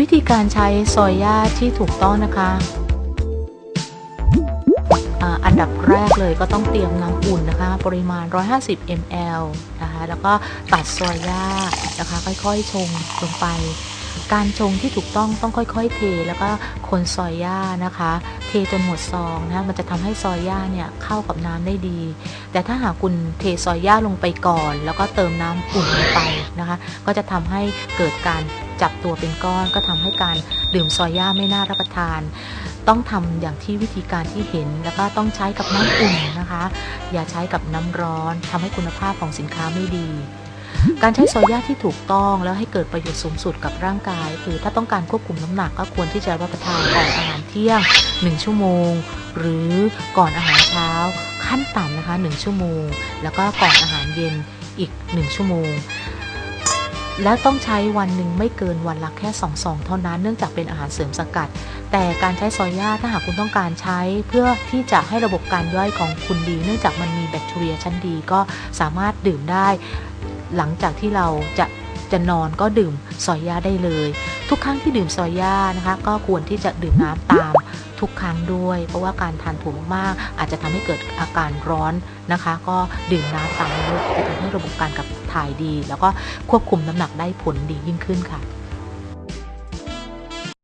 วิธีการใช้ซอยย่าที่ถูกต้องนะคะอันดับแรกเลยก็ต้องเตรียมน้ำอุ่นนะคะ ปริมาณ 150 ml นะคะแล้วก็ตัดซอยย่านะคะ ค่อยๆชงลงไป การชงที่ถูกต้องต้องค่อยๆ เทแล้วก็คนซอยย่านะคะ เทจนหมดซองนะคะมันจะทำให้ซอยย่าเนี่ยเข้ากับน้ำได้ดี แต่ถ้าหากคุณเทซอยย่าลงไปก่อน แล้วก็เติมน้ำอุ่นลงไปนะคะ ก็จะทำให้เกิดการ จับตัวเป็นก้อนก็ทำให้การดื่มซอยย่าไม่น่ารับประทาน ต้องทำอย่างที่วิธีการที่เห็น แล้วก็ต้องใช้กับน้ำอุ่นนะคะ อย่าใช้กับน้ำร้อนทำให้คุณภาพของสินค้าไม่ดีการใช้โซอยาที่ถูกต้องแล้วให้เกิดประโยชน์สูงสุดกับร่างกาย คือถ้าต้องการควบคุมน้ำหนักก็ควรที่จะรับประทานก่อนอาหารเที่ยง 1 ชั่วโมง หรือก่อนอาหารเช้า ขั้นต่ำนะคะ 1 ชั่วโมง แล้วก็ก่อนอาหารเย็นอีก 1 ชั่วโมง แล้วต้องใช้วันหนึ่งไม่เกินวันละแค่2องซองเท่านั้นเนื่องจากเป็นอาหารเสริมสกัด แต่การใช้ซอย่าถ้าหากคุณต้องการใช้ เพื่อที่จะให้ระบบการย่อยของคุณดี เนื่องจากมันมีแบคทีเรียชั้นดีก็สามารถดื่มได้ หลังจากที่เราจะจะนอนก็ดื่มซอย่าได้เลย ทุกครั้งที่ดื่มซอยย่านะคะ ก็ควรที่จะดื่มน้ำตาม ทุกครั้งด้วย เพราะว่าการทานถั่วมากๆ อาจจะทำให้เกิดอาการร้อนนะคะ ก็ดื่มน้ำตามด้วยจะทำให้ระบบการกับถ่ายดี แล้วก็ควบคุมน้ำหนักได้ผลดียิ่งขึ้นค่ะ